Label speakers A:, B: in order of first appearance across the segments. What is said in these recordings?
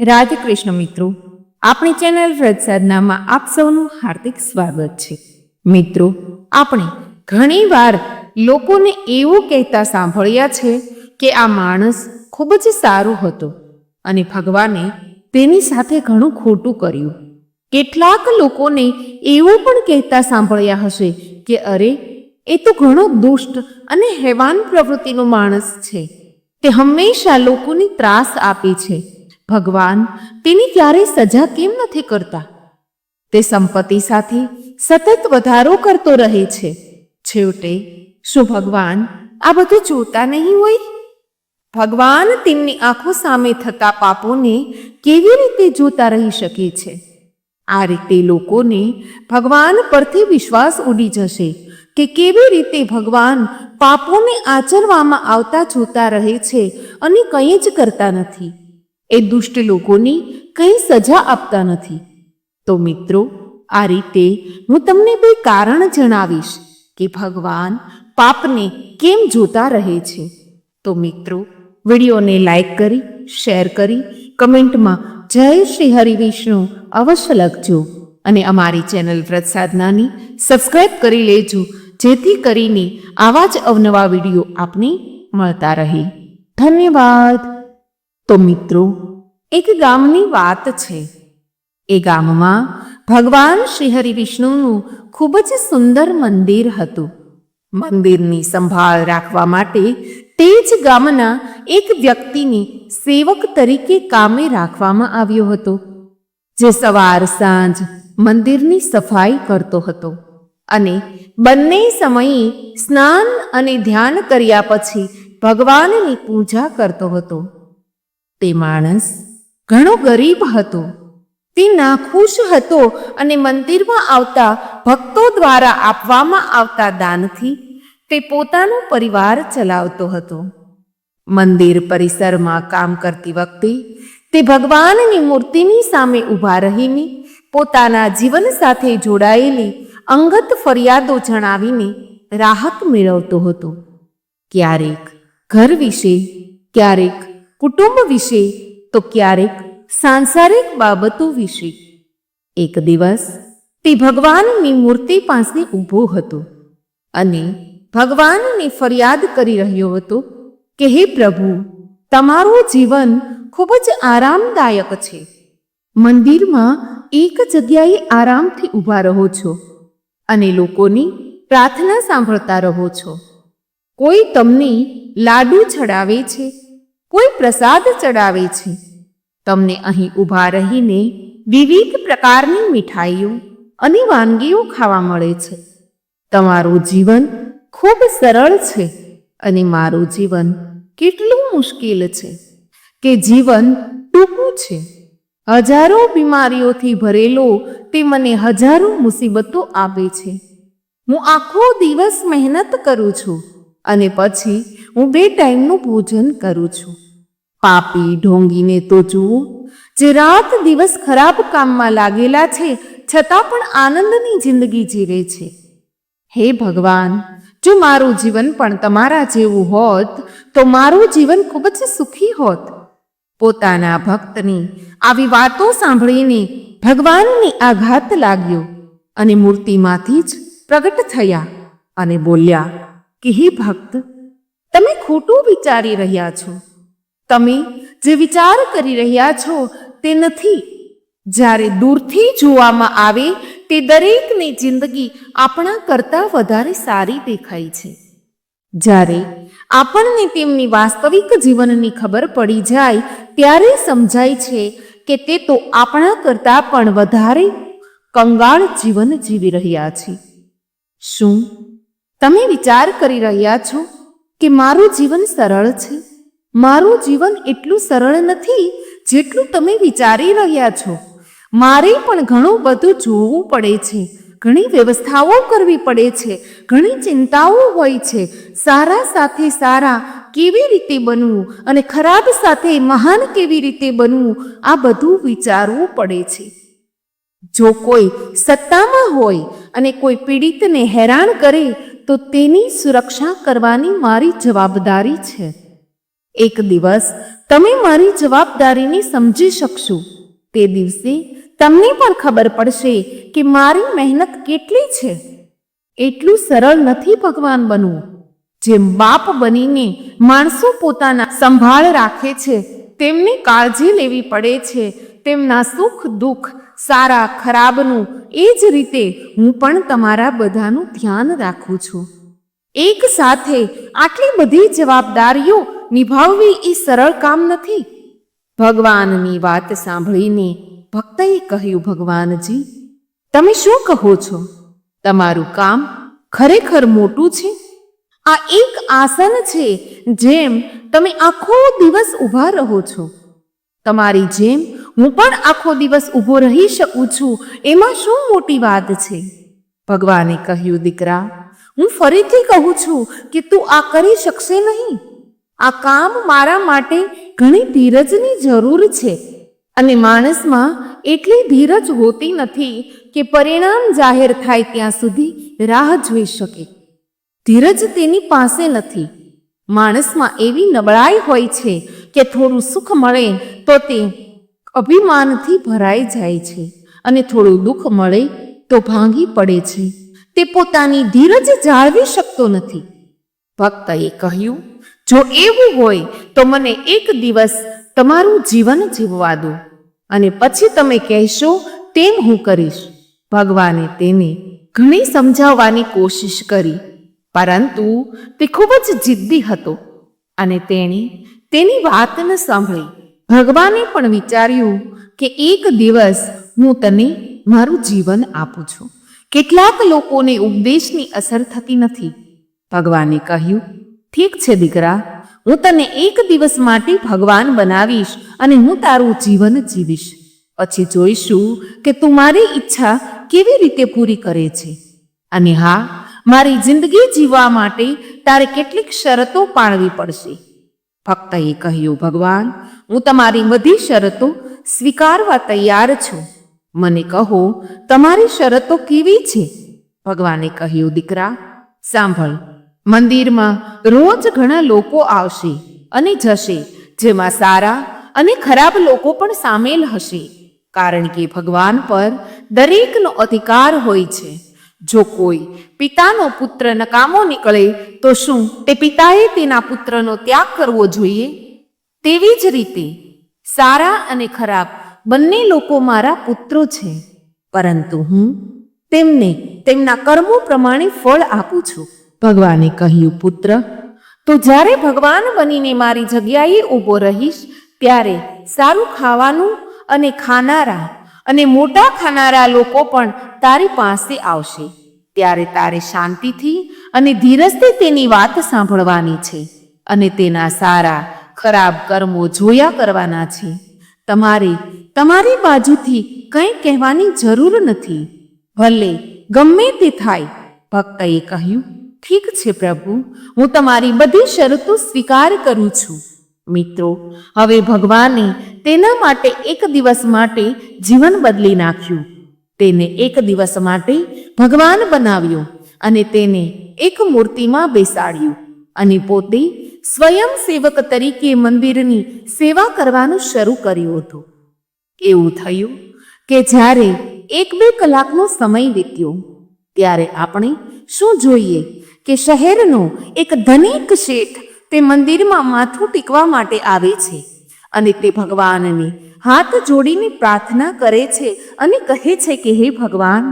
A: રાધકૃષ્ણ મિત્રો, આપણી ચેનલ રજ સાધનામાં આપ સૌનું હાર્દિક સ્વાગત છે. મિત્રો, આપણે ઘણીવાર લોકોને એવું કહેતા સાંભળ્યા છે કે આ માણસ ખૂબ જ સારો હતો અને ભગવાને તેની સાથે ઘણું ખોટું કર્યું. કેટલાક લોકોને એવું પણ કહેતા સાંભળ્યા હશે કે અરે, એ તો ઘણો દુષ્ટ અને હેવાન પ્રવૃત્તિનો માણસ છે. તે હંમેશા લોકોને ત્રાસ આપે છે. ભગવાન, તેની ક્યારેય સજા કેમ નથી કરતા? તે સંપત્તિ સાથે સતત વધારો કરતો રહે છે. છેવટે, શું ભગવાન આ બધું જોતા નહીં હોય? ભગવાન તેમની આંખો સામે થતા પાપોને કેવી રીતે જોતા રહી શકે છે? આ રીતે લોકોને ભગવાન પરથી વિશ્વાસ ઉડી જશે કે કેવી રીતે ભગવાન પાપોને આચરવામાં આવતા જોતા રહે છે અને કંઈ જ કરતા નથી. એ દુષ્ટ લોકોની કંઈ સજા આપતા નથી. તો મિત્રો, આ રીતે હું તમને બે કારણ જણાવીશ કે ભગવાન પાપને કેમ જોતા રહે છે. તો મિત્રો, વિડીયોને લાઈક કરી, શેર કરી, કમેન્ટમાં જય શ્રી હરિવિષ્ણુ અવશ્ય લખજો અને અમારી ચેનલ વ્રત સાધનાની સબસ્ક્રાઈબ કરી લેજો, જેથી કરીને આવા જ અવનવા વીડિયો આપને મળતા રહે. ધન્યવાદ. તો મિત્રો, એક ગામની વાત છે. એ ગામમાં ભગવાન શ્રી હરિ વિષ્ણુનું ખૂબ જ સુંદર મંદિર હતું. મંદિરની સંભાળ રાખવા માટે તે જ ગામના એક વ્યક્તિને સેવક તરીકે કામે રાખવામાં આવ્યો હતો, જે સવાર સાંજ મંદિરની સફાઈ કરતો હતો. અને બંને સમયે સ્નાન અને ધ્યાન કર્યા પછી ભગવાનની પૂજા કરતો હતો. તે માણસ ઘણો ગરીબ હતો. તે નાખુશ હતો અને મંદિરમાં આવતા ભક્તો દ્વારા આપવામાં આવતા દાનથી તે પોતાનો પરિવાર ચલાવતો હતો. મંદિર પરિસરમાં કામ કરતી વખતે તે ભગવાનની મૂર્તિની સામે ઊભા રહીને પોતાના જીવન સાથે જોડાયેલી અંગત ફરિયાદો જણાવીને રાહત મેળવતો હતો. ક્યારેક ઘર વિશે, ક્યારેક કુટુંબ વિશે તો ક્યારેક સાંસારિક બાબતો વિશે. એક દિવસ તે ભગવાનની મૂર્તિ પાસે ઊભો હતો અને ભગવાનની ફરિયાદ કરી રહ્યો હતો કે, હે પ્રભુ, તમારું જીવન ખૂબ જ આરામદાયક છે. મંદિરમાં એક જગ્યાએ આરામથી ઊભા રહો છો અને લોકોની પ્રાર્થના સાંભળતા રહો છો. કોઈ તમને લાડુ ચડાવે છે કોઈ પ્રસાદ ચડાવે છે. તમને અહીં ઊભા રહીને વિવિધ પ્રકારની મીઠાઈઓ અને વાનગીઓ ખાવા મળે છે. તમારું જીવન ખૂબ સરળ છે અને મારું જીવન કેટલું મુશ્કેલ છે કે જીવન ટૂંકું છે. હજારો બીમારીઓથી ભરેલો તે મને હજારો મુસીબતો આપે છે. હું આખો દિવસ મહેનત કરું છું અને પછી હું બે ટાઈમનું ભોજન કરું છું. પાપી ઢોંગીને તો જુઓ, જે રાત દિવસ ખરાબ કામમાં લાગેલા છે, છતાં પણ આનંદની જિંદગી જીવે છે. હે ભગવાન, જો મારું જીવન પણ તમારા જેવું હોત, તો મારું જીવન ખૂબ જ સુખી હોત. પોતાના ભક્તની આવી વાતો સાંભળીને ભગવાનની આઘાત લાગ્યો અને મૂર્તિમાંથી જ પ્રગટ થયા અને બોલ્યા, કે હે ભક્ત તમે ખોટું વિચારી રહ્યા છો. તમે જે વિચાર કરી રહ્યા છો તે નથી. જ્યારે દૂરથી જોવામાં આવે તે દરેકની જિંદગી આપણા કરતાં વધારે સારી દેખાય છે. જ્યારે આપણને તેમની વાસ્તવિક જીવનની ખબર પડી જાય ત્યારે સમજાય છે કે તે તો આપણા કરતાં પણ વધારે કંગાળ જીવન જીવી રહ્યા છે. શું તમે વિચાર કરી રહ્યા છો? કે મારું જીવન સરળ છે? મારું જીવન એટલું સરળ નથી જેટલું તમે વિચારી રહ્યા છો. મારે પણ ઘણું બધું જોવું પડે છે. ઘણી વ્યવસ્થાઓ કરવી પડે છે. ઘણી ચિંતાઓ હોય છે. સારા સાથે સારા કેવી રીતે બનવું અને ખરાબ સાથે મહાન કેવી રીતે બનવું આ બધું વિચારવું પડે છે. જો કોઈ સત્તામાં હોય અને કોઈ પીડિતને હેરાન કરે તો તેની સુરક્ષા કરવાની મારી જવાબદારી છે. એક દિવસ તમે મારી જવાબદારીને સમજી શકશો. તે દિવસે તમને પણ ખબર પડશે કે મારી મહેનત કેટલી છે. એટલું સરળ નથી ભગવાન બનવું. જેમ બાપ બનીને માણસો પોતાના સંભાળ રાખે છે, તેમની કાળજી લેવી પડે છે, તેમના સુખ દુઃખ સારા ખરાબનું, એ જ રીતે હું પણ તમારા બધાનું ધ્યાન રાખું છું. એક સાથે આટલી બધી જવાબદારીઓ નિભાવવી એ સરળ કામ નથી. ભગવાનની વાત સાંભળીને ભક્તએ કહ્યું, ભગવાનજી, તમે શું કહો છો? તમારું કામ ખરેખર મોટું છે? આ એક આસન છે જેમ તમે આખો દિવસ ઊભા રહો છો. તમારી જેમ હું પણ આખો દિવસ ઊભો રહી શકું છું. એમાં શું મોટી વાત છે? ભગવાને કહ્યું, દીકરા, હું ફરીથી કહું છું કે તું આ કરી શકશે નહીં. આ કામ મારા માટે ઘણી ધીરજની જરૂર છે અને માણસમાં એટલી ધીરજ હોતી નથી કે પરિણામ જાહેર થાય ત્યાં સુધી રાહ જોઈ શકે. ધીરજ તેની પાસે નથી. માણસમાં એવી નબળાઈ હોય છે કે થોડું સુખ મળે તો તે અભિમાનથી ભરાઈ જાય છે અને થોડું દુઃખ મળે તો ભાંગી પડે છે. તે પોતાની ધીરજ જાળવી શકતો નથી. ભક્તએ કહ્યું, જો એવું હોય તો મને એક દિવસ તમારું જીવન જીવવા દો અને પછી તમે કહેશો, તેમ હું કરીશ. ભગવાને તેને ઘણી સમજાવવાની કોશિશ કરી, પરંતુ તે ખૂબ જ જિદ્દી હતો અને તેણે તેની વાત ન સાંભળી. ભગવાને પણ વિચાર્યું કે એક દિવસ હું તને મારું જીવન આપું છું. કેટલાક લોકોને ઉપદેશની અસર થતી નથી. ભગવાને કહ્યું, ઠીક છે દીકરા, હું તને એક દિવસ માટે ભગવાન બનાવીશ અને હું તારું જીવન જીવીશ. પછી જોઈશું કે તું મારી ઈચ્છા કેવી રીતે પૂરી કરે છે. અને હા, મારી જિંદગી જીવવા માટે તારે કેટલીક શરતો પાળવી પડશે. ભક્તએ કહ્યું, ભગવાન હું તમારી બધી શરતો સ્વીકારવા તૈયાર છું. મને કહો, તમારી શરતો કેવી છે? ભગવાને કહ્યું, દીકરા, સાંભળ, મંદિરમાં રોજ ઘણા લોકો આવશે અને જશે, જેમાં સારા અને ખરાબ લોકો પણ સામેલ હશે. કારણ કે ભગવાન પર દરેકનો અધિકાર હોય છે. જો કોઈ પિતાનો પુત્ર નકામો નીકળે, તો શું તે પિતાએ તેના પુત્રનો ત્યાગ કરવો જોઈએ? તેવી જ રીતે સારા અને ખરાબ બંને લોકો મારા પુત્રો છે. પરંતુ હું તેમને તેમના કર્મો પ્રમાણે ફળ આપું છું. ભગવાને કહ્યું, પુત્ર, તો જ્યારે ભગવાન બનીને મારી જગ્યાએ ઊભો રહીશ, ત્યારે સારું ખાવાનું અને ખાનારા અને મોટા ખાનારા લોકો પણ તારી પાસે આવશે. ત્યારે તારે શાંતિથી અને ધીરજથી તેની વાત સાંભળવાની છે અને તેના સારા ખરાબ કર્મો જોયા કરવાના છે. તમારે તમારી બાજુથી કંઈ કહેવાની જરૂર નથી. ભલે ગમે તે થાય, ભક્તએ કહ્યું, ઠીક છે પ્રભુ, હું તમારી બધી શરતો સ્વીકાર કરું છું. મિત્રો, હવે ભગવાને તેના માટે એક દિવસ માટે જીવન બદલી નાખ્યું. તેને એક દિવસ માટે ભગવાન બનાવ્યો અને તેને એક મૂર્તિમાં બેસાડ્યું અને પોતે સ્વયં સેવક તરીકે મંદિરની સેવા કરવાનું શરૂ કર્યું હતું. એવું થયું કે જ્યારે એક બે કલાકનો સમય વીત્યો, ત્યારે આપણે શું જોઈએ કે શહેરનો એક ધનિક શેઠ તે મંદિરમાં માથું ટીકવા માટે આવે છે અને તે ભગવાનને હાથ જોડીને પ્રાર્થના કરે છે અને કહે છે કે, હે ભગવાન,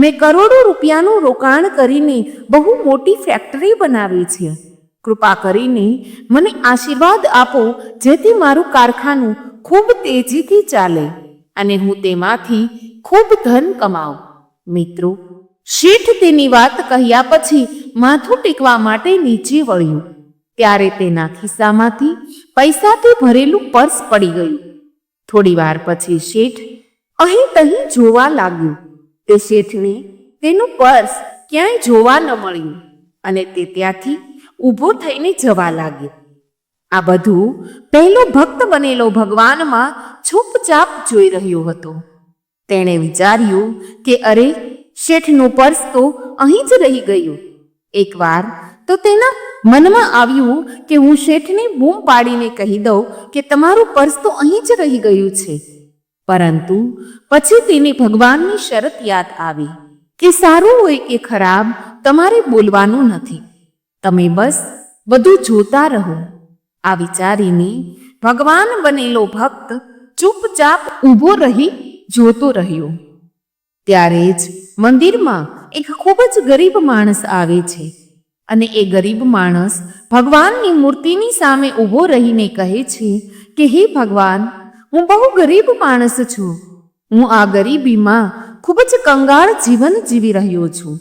A: મેં કરોડો રૂપિયાનું રોકાણ કરીને બહુ મોટી ફેક્ટરી બનાવી છે. કૃપા કરીને મને આશીર્વાદ આપો, જેથી મારું કારખાનું ખૂબ તેજીથી ચાલે અને હું તેમાંથી ખૂબ ધન કમાઉં. મિત્રો, શેઠ તેની વાત કહ્યા પછી માથું ટેકવા માટે નીચે વળ્યું. ત્યારે તેના ખિસ્સામાંથી પૈસાથી ભરેલું પર્સ પડી ગયું. થોડી વાર પછી શેઠ અહીં તહીં જોવા લાગ્યું. તે શેઠને તેનું પર્સ ક્યાંય જોવા ન મળ્યું અને તે ત્યાંથી ઊભો થઈને જવા લાગ્યો. આ બધું પહેલો ભક્ત બનેલો ભગવાનમાં છૂપચાપ જોઈ રહ્યો હતો. તેણે વિચાર્યું કે અરે, શેઠનું પર્સ તો અહીં જ રહી ગયું. એકવાર તો તેના મનમાં આવ્યું કે હું શેઠને બૂમ પાડીને કહી દઉં કે તમારું પર્સ તો અહીં જ રહી ગયું છે. પરંતુ પછી તેને ભગવાનની શરત યાદ આવી કે સારું હોય કે ખરાબ તમારે બોલવાનું નથી. તમે બસ બધું જોતા રહો. આ વિચારીને ભગવાન બનેલો ભક્ત ચૂપચાપ ઊભો રહી જોતો રહ્યો. ત્યારે જ મંદિરમાં એક ખૂબ જ ગરીબ માણસ આવે છે અને એ ગરીબ માણસ ભગવાનની મૂર્તિની સામે ઊભો રહીને કહે છે કે, હે ભગવાન, હું બહુ ગરીબ માણસ છું. હું આ ગરીબીમાં ખૂબ જ કંગાળ જીવન જીવી રહ્યો છું.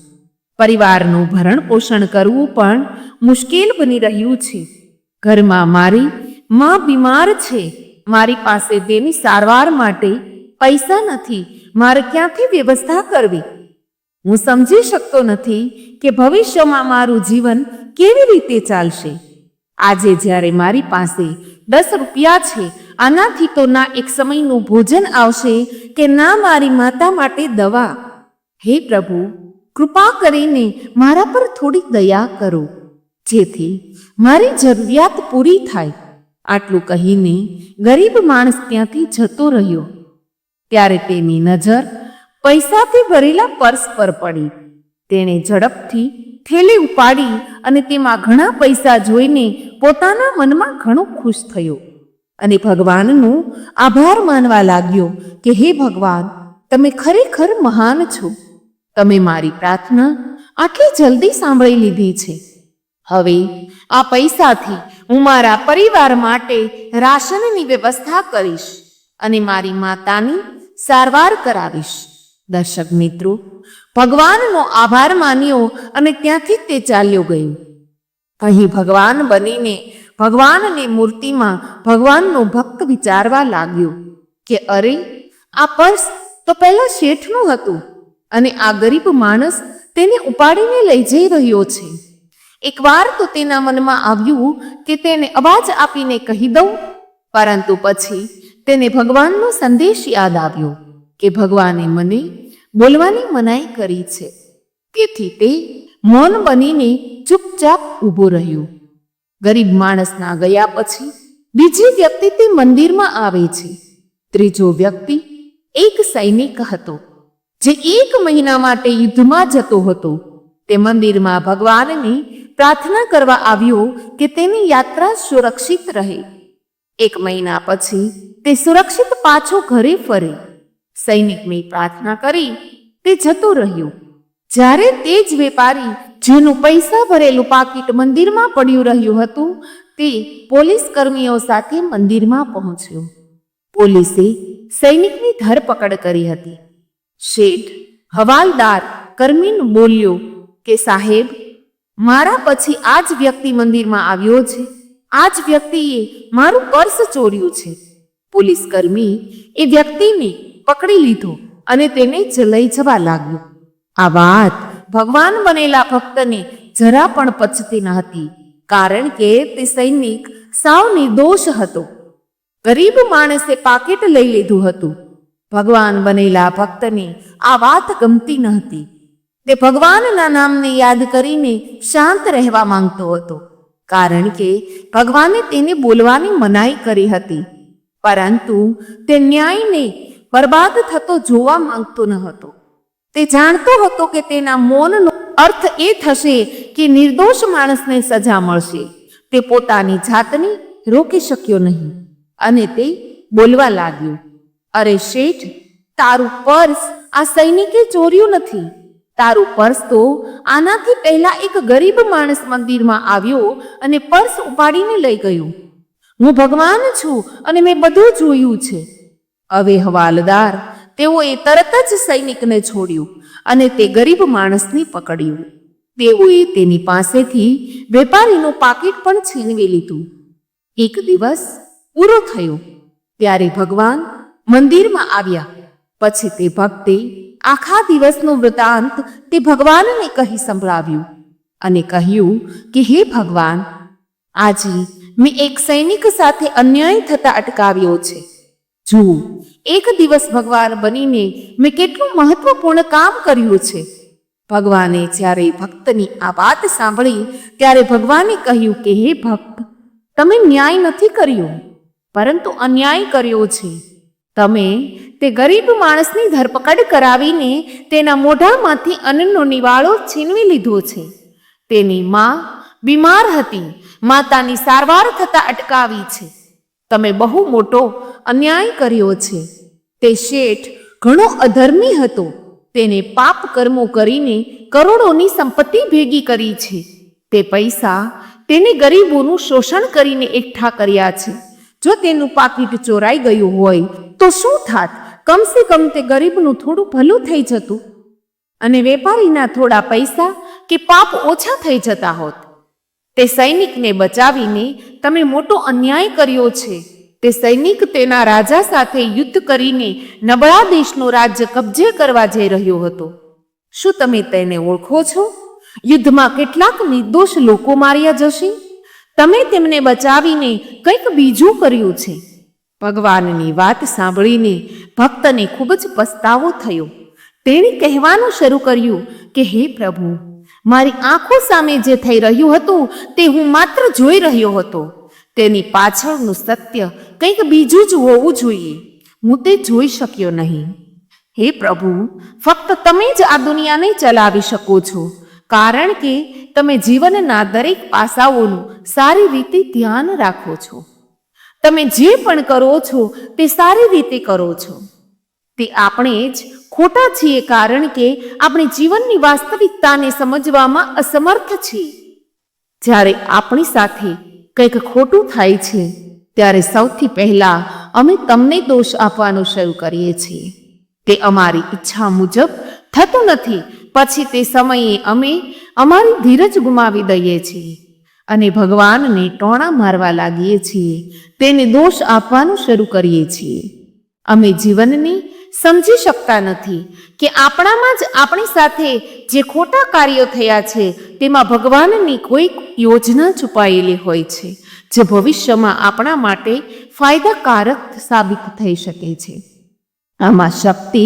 A: પરિવારનું ભરણ પોષણ કરવું પણ મુશ્કેલ બની રહ્યું છે. ઘરમાં મારી માં બીમાર છે. મારી પાસે તેની સારવાર માટે પૈસા નથી. મારે ક્યાંથી વ્યવસ્થા કરવી? હું સમજી શકતો નથી કે ભવિષ્યમાં મારું જીવન કેવી રીતે ચાલશે. આજે જ્યારે મારી પાસે દસ રૂપિયા છે, આનાથી તો ના એક સમયનું ભોજન આવશે કે ના મારી માતા માટે દવા. હે પ્રભુ કૃપા કરીને મારા પર થોડી દયા કરો. જેથી મારી જરૂરિયાત પૂરી થાય. આટલું કહીને ગરીબ માણસ ત્યાંથી જતો રહ્યો. ત્યારે તેની નજર પૈસાથી ભરેલા પર્સ પર પડી. તેણે ઝડપથી થેલી ઉપાડી અને તેમાં ઘણા પૈસા જોઈને પોતાના મનમાં ઘણો ખુશ થયો. અને ભગવાનનો આભાર માનવા લાગ્યો કે, હે ભગવાન, તમે ખરેખર મહાન છો. તમે મારી પ્રાર્થના આટલી જલ્દી સાંભળી લીધી છે. હવે આ પૈસાથી હું મારા પરિવાર માટે રાશનની વ્યવસ્થા કરીશ અને મારી માતાની સારવાર કરાવીશ. દર્શક મિત્રો, ભગવાનનો આભાર માન્યો અને ત્યાંથી તે ચાલ્યો ગયો. અહીં ભગવાન બનીને ભગવાનની મૂર્તિમાં ભગવાનનો ભક્ત વિચારવા લાગ્યો કે અરે, આ પર્સ તો પહેલા શેઠનું હતું. અને આ ગરીબ માણસ તેને ઉપાડીને લઈ જઈ રહ્યો છે. એકવાર તો તેના મનમાં આવ્યું કે તેને અવાજ આપીને કહી દઉં, પરંતુ પછી તેને ભગવાનનો સંદેશ યાદ આવ્યો કે ભગવાને મને બોલવાની મનાઈ કરી છે. તેથી તે મૌન બનીને ચૂપચાપ ઊભો રહ્યો. ગરીબ માણસના ગયા પછી બીજી વ્યક્તિ તે મંદિરમાં આવે છે. ત્રીજો વ્યક્તિ એક સૈનિક હતો. જે એક મહિના માટે યુદ્ધમાં જતો હતો, તે મંદિરમાં ભગવાનની પ્રાર્થના કરવા આવ્યો કે તેની યાત્રા સુરક્ષિત રહે. એક મહિના પછી તે સુરક્ષિત પાછો ઘરે ફરે. સૈનિકની પ્રાર્થના કરી, તે જતો રહ્યો. જ્યારે તે જ વેપારી જેનું પૈસા ભરેલું પાકીટ મંદિરમાં પડ્યું રહ્યું હતું, તે પોલીસ કર્મીઓ સાથે મંદિરમાં પહોંચ્યો. પોલીસે સૈનિકની ધરપકડ કરી હતી. શેઠ, હવાલદાર, કર્મીન બોલ્યો કે, સાહેબ, મારા પછી આ જ વ્યક્તિ મંદિરમાં આવ્યો છે. આ જ વ્યક્તિએ મારું પર્સ ચોર્યું છે. પોલીસ કર્મી એ વ્યક્તિને પકડી લીધો અને તેને લઈ જવા લાગ્યો. આ વાત ભગવાન બનેલા ભક્તને જરા પણ પચતી ન હતી, કારણ કે તે સૈનિક સાવ નિર્દોષ હતો. ગરીબ માણસે પાકીટ લઈ લીધું હતું. ભગવાન બનેલા ભક્તને આ વાત ગમતી ન હતી. તે ભગવાનના નામને યાદ કરીને શાંત રહેવા માંગતો હતો, કારણ કે ભગવાને તેને બોલવાની મનાઈ કરી હતી. પરંતુ તે ન્યાયને બરબાદ થતો જોવા માંગતો ન હતો. તે જાણતો હતો કે તેના મૌનનો અર્થ એ થશે કે નિર્દોષ માણસને સજા મળશે. તે પોતાની જાતને રોકી શક્યો નહીં અને તે બોલવા લાગ્યો. અરે શેઠ, તારું પર્સ, આ સૈનિકે ચોર્યું નથી. તારું પર્સ તો આનાથી પહેલા એક ગરીબ માણસ મંદિરમાં આવ્યો અને પર્સ ઉપાડીને લઈ ગયો. હું ભગવાન છું અને મેં બધું જોયું છે. હવે હવાલદાર, તેઓએ તરત જ સૈનિકને છોડ્યું અને તે ગરીબ માણસને પકડ્યું. તેઓએ તેની પાસેથી વેપારીનું પાકીટ પણ છીનવી લીધું. એક દિવસ પૂરો થયો, ત્યારે ભગવાન મંદિરમાં આવ્યા. પછી તે ભક્તે આખા દિવસનું વૃતાંત તે ભગવાનને કહી સંભળાવ્યું અને કહ્યું કે, હે ભગવાન, આજે મેં એક સૈનિક સાથે અન્યાય થતા અટકાવ્યો છે. જુઓ, એક દિવસ ભગવાન બનીને મેં કેટલું મહત્વપૂર્ણ કામ કર્યું છે. ભગવાને જ્યારે ભક્તની આ વાત સાંભળી, ત્યારે ભગવાને કહ્યું કે, હે ભક્ત, તમે ન્યાય નથી કર્યો, પરંતુ અન્યાય કર્યો છે. તમે તે ગરીબ માણસની ધરપકડ કરાવીને તેના મોઢામાંથી અન્નનો નિવાળો છીનવી લીધો છે. તેની માં બીમાર હતી, માતાની સારવાર થતા અટકાવી છે. તમે બહુ મોટો અન્યાય કર્યો છે. તે શેઠ ઘણો અધર્મી હતો, તેને પાપ કર્મો કરીને કરોડોની સંપત્તિ ભેગી કરી છે. તે પૈસા તેને ગરીબોનું શોષણ કરીને એકઠા કર્યા છે. જો તેનું પાકીટ ચોરાઈ ગયું હોય, તો શું થાત? કમસે કમ તે ગરીબનું થોડું ભલું થઈ જતું. અને વેપારીના થોડા પૈસા કે પાપ ઓછા થઈ જતા હોત. તે સૈનિકને બચાવીને તમે મોટો અન્યાય કર્યો છે. તે સૈનિક તેના રાજા સાથે યુદ્ધ કરીને નબળા દેશનું રાજ્ય કબજે કરવા જઈ રહ્યો હતો. શું તમે તેને ઓળખો છો? યુદ્ધમાં કેટલાક નિર્દોષ લોકો માર્યા જશે? તમે તેમને બચાવીને કંઈક બીજું કર્યું છે. ભગવાનની વાત સાંભળીને ભક્તને ખૂબ જ પસ્તાવો થયો. તેણે કહેવાનું શરૂ કર્યું કે, હે પ્રભુ, મારી આંખો સામે જે થઈ રહ્યું હતું તે હું માત્ર જોઈ રહ્યો હતો. તેની પાછળનું સત્ય કંઈક બીજું જ હોવું જોઈએ. હું તે જોઈ શક્યો નહીં. હે પ્રભુ, ફક્ત તમે જ આ દુનિયાને ચલાવી શકો છો. કારણ કે તમે જીવનના દરેક પાસાઓનું સારી રીતે ધ્યાન રાખો છો. તમે જે પણ કરો છો તે સારી રીતે કરો છો. તે આપણે જ ખોટા છીએ કારણ કે આપણે જીવનની વાસ્તવિકતાને સમજવામાં અસમર્થ છીએ. જ્યારે આપણી સાથે કંઈક ખોટું થાય છે, ત્યારે સૌથી પહેલા અમે તમને દોષ આપવાનું શરૂ કરીએ છીએ. તે અમારી ઈચ્છા મુજબ થતું નથી પછી તે સમયે અમે અમારી ધીરજ ગુમાવી દઈએ છીએ અને ભગવાનને ટોણા મારવા લાગીએ છીએ. તેને દોષ આપવાનું શરૂ કરીએ છીએ. અમે જીવનને સમજી શકતા નથી કે આપણામાં જ આપણી સાથે જે ખોટા કાર્યો થયા છે તેમાં ભગવાનની કોઈક યોજના છુપાયેલી હોય છે, જે ભવિષ્યમાં આપણા માટે ફાયદાકારક સાબિત થઈ શકે છે. આમાં શક્તિ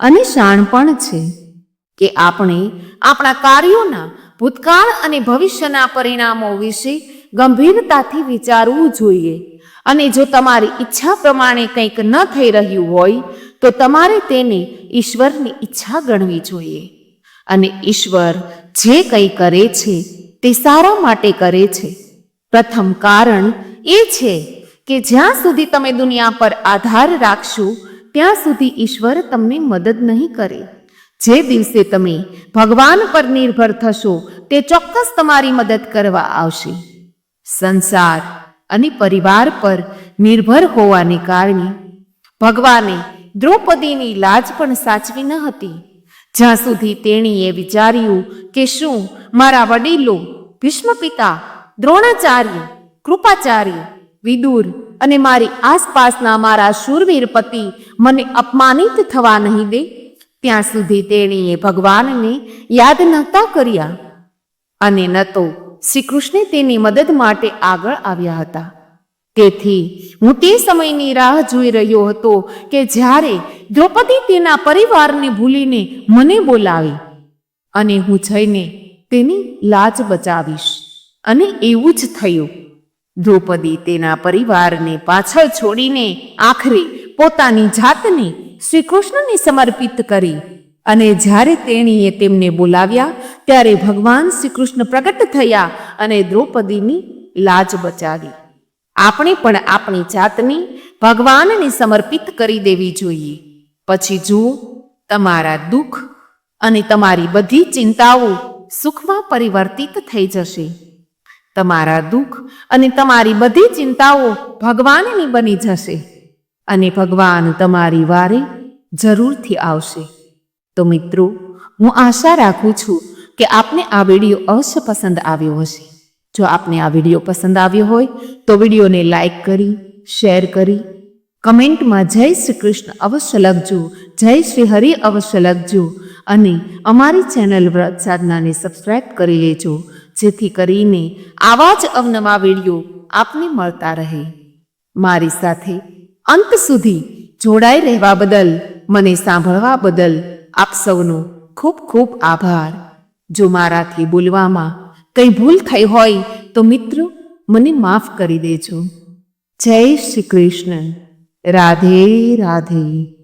A: અને શાણપણ છે. કે આપણે આપણા કાર્યોના ભૂતકાળ અને ભવિષ્યના પરિણામો વિશે ગંભીરતાથી વિચારવું જોઈએ. અને જો તમારી ઈચ્છા પ્રમાણે કંઈક ન થઈ રહ્યું હોય, તો તમારે તેને ઈશ્વરની ઈચ્છા ગણવી જોઈએ. અને ઈશ્વર જે કંઈ કરે છે, તે સારા માટે કરે છે. પ્રથમ કારણ એ છે કે જ્યાં સુધી તમે દુનિયા પર આધાર રાખશો, ત્યાં સુધી ઈશ્વર તમને મદદ નહીં કરે. જે દિવસે તમે ભગવાન પર નિર્ભર થશો, તે ચોક્કસ તમારી મદદ કરવા આવશે. સંસાર અને પરિવાર પર નિર્ભર હોવાને કારણે ભગવાને દ્રૌપદીની લાજ પણ સાચવી ન હતી. જ્યાં સુધી તેણીએ વિચાર્યું કે શું મારા વડીલો ભીષ્મ પિતા દ્રોણાચાર્ય, કૃપાચાર્ય, વિદુર અને મારી આસપાસના મારા શૂરવીર પતિ મને અપમાનિત થવા નહીં દે? ત્યાં સુધી તેણીએ ભગવાનને યાદ નહોતા કર્યા અને ન તો શ્રી કૃષ્ણે તેની મદદ માટે આગળ આવ્યા હતા. તેથી હું તે સમયની રાહ જોઈ રહ્યો હતો કે જ્યારે દ્રૌપદી તેના પરિવારને ભૂલીને મને બોલાવી અને હું જઈને તેની લાજ બચાવીશ. અને એવું જ થયું. દ્રૌપદી તેના પરિવારને પાછળ છોડીને આખરે પોતાની જાતને શ્રી કૃષ્ણને સમર્પિત કરી અને જ્યારે તેણીએ તેમને બોલાવ્યા, ત્યારે ભગવાન શ્રી કૃષ્ણ પ્રગટ થયા અને દ્રૌપદીની લાજ બચાવી. આપણે પણ આપણી જાતને ભગવાનને સમર્પિત કરી દેવી જોઈએ. પછી જુઓ, તમારા દુઃખ અને તમારી બધી ચિંતાઓ સુખમાં પરિવર્તિત થઈ જશે. તમારા દુઃખ અને તમારી બધી ચિંતાઓ ભગવાનની બની જશે. અને ભગવાન તમારી વારે જરૂરથી આવશે. તો મિત્રો, હું આશા રાખું છું કે આપને આ વીડિયો અવશ્ય પસંદ આવ્યો હશે. જો આપને આ વીડિયો પસંદ આવ્યો હોય, તો વિડીયોને લાઈક કરી, શેર કરી, કમેન્ટમાં જય શ્રી કૃષ્ણ અવશ્ય લખજો, જય શ્રી હરિ અવશ્ય લખજો અને અમારી ચેનલ વ્રત સાધનાને સબસ્ક્રાઈબ કરી લેજો, જેથી કરીને આવા જ અવનવા વીડિયો આપને મળતા રહે. મારી સાથે અંત સુધી જોડાઈ રહેવા બદલ, મને સાંભળવા બદલ આપ સૌનો ખૂબ ખૂબ આભાર. જો મારાથી બોલવામાં કંઈ ભૂલ થઈ હોય તો મિત્રો, મને માફ કરી દેજો. જય શ્રી કૃષ્ણ. રાધે રાધે.